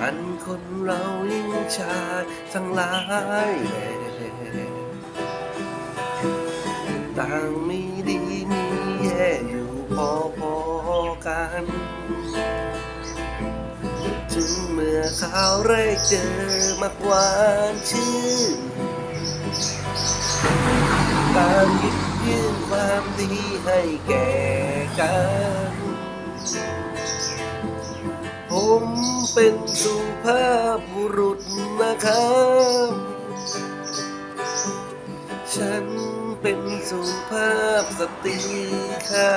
กันคนเรายิ่งชายทั้งหลายแม่ต่างมีดีมีแย่อยู่พอพอๆกันจึงเมื่อข่าวแรกเจอมักหวานชื่นต่างยิบยื่นความดีให้แก่กัน ผมเป็นสุภาพบุรุษนะครับ ฉันเป็นสุภาพสตรีค่ะ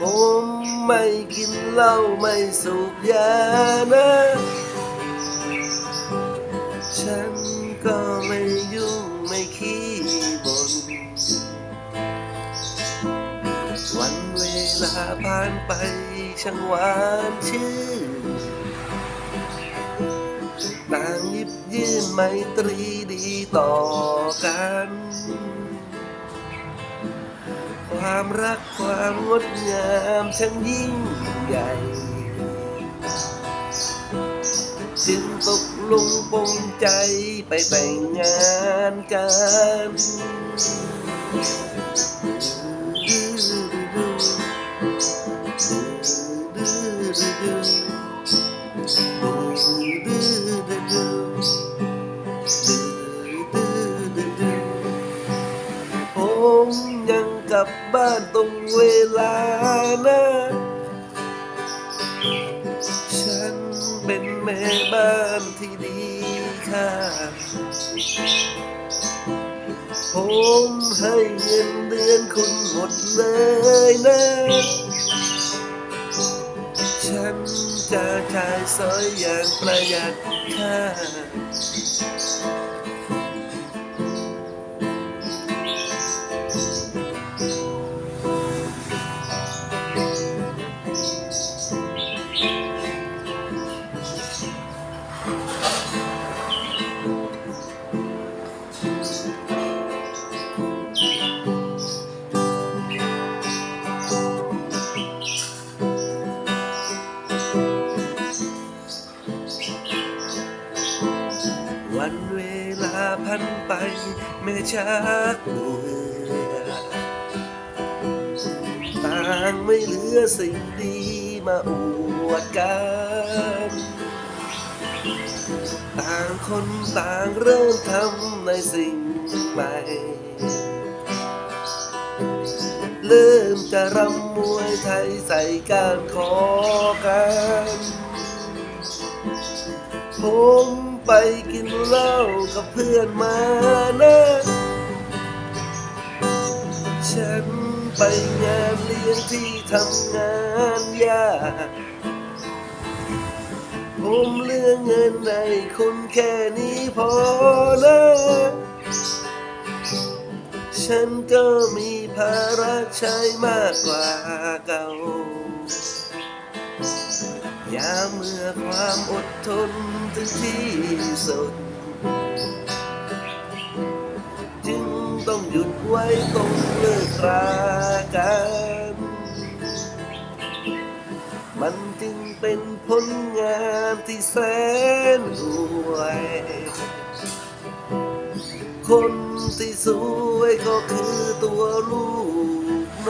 ผมไม่กินเหล้าไม่สูบยานะ ฉัน วันเวลาผ่านไปช่างหวานชื่นต่างยิบยื่นไมตรีดีต่อกัน ความรักความงดงามช่างยิ่งใหญ่จึงตกลงปงใจไปแต่งงานกัน ผมยังกลับบ้านตรงเวลานะ ฉันเป็นแม่บ้านที่ดีค่ะ ผมให้เงินเดือนคุณหมดเลยนะ จะขายสอยอย่างประหยัดค่ะ วันเวลาพันไปไม่ชักเบื่อต่างไม่เหลือสิ่งดีมาอวดกันต่างคนต่างเริ่มทำในสิ่งใหม่เริ่มจะรำมวยไทยใส่การขอกันผม ไปกินเหล้ากับเพื่อนมานะ ฉันไปงานเลี้ยงที่ทำงานยากผมเหลือเงินในคุณแค่นี้พอนะฉันก็มีภาระใช้มากกว่าเก่า ยามเมื่อความอดทนถึงที่สุด จึงต้องหยุดไว้ตรงเลิกรากัน มันจึงเป็นผลงานที่แสนรวย คนที่สวยก็คือตัวลูก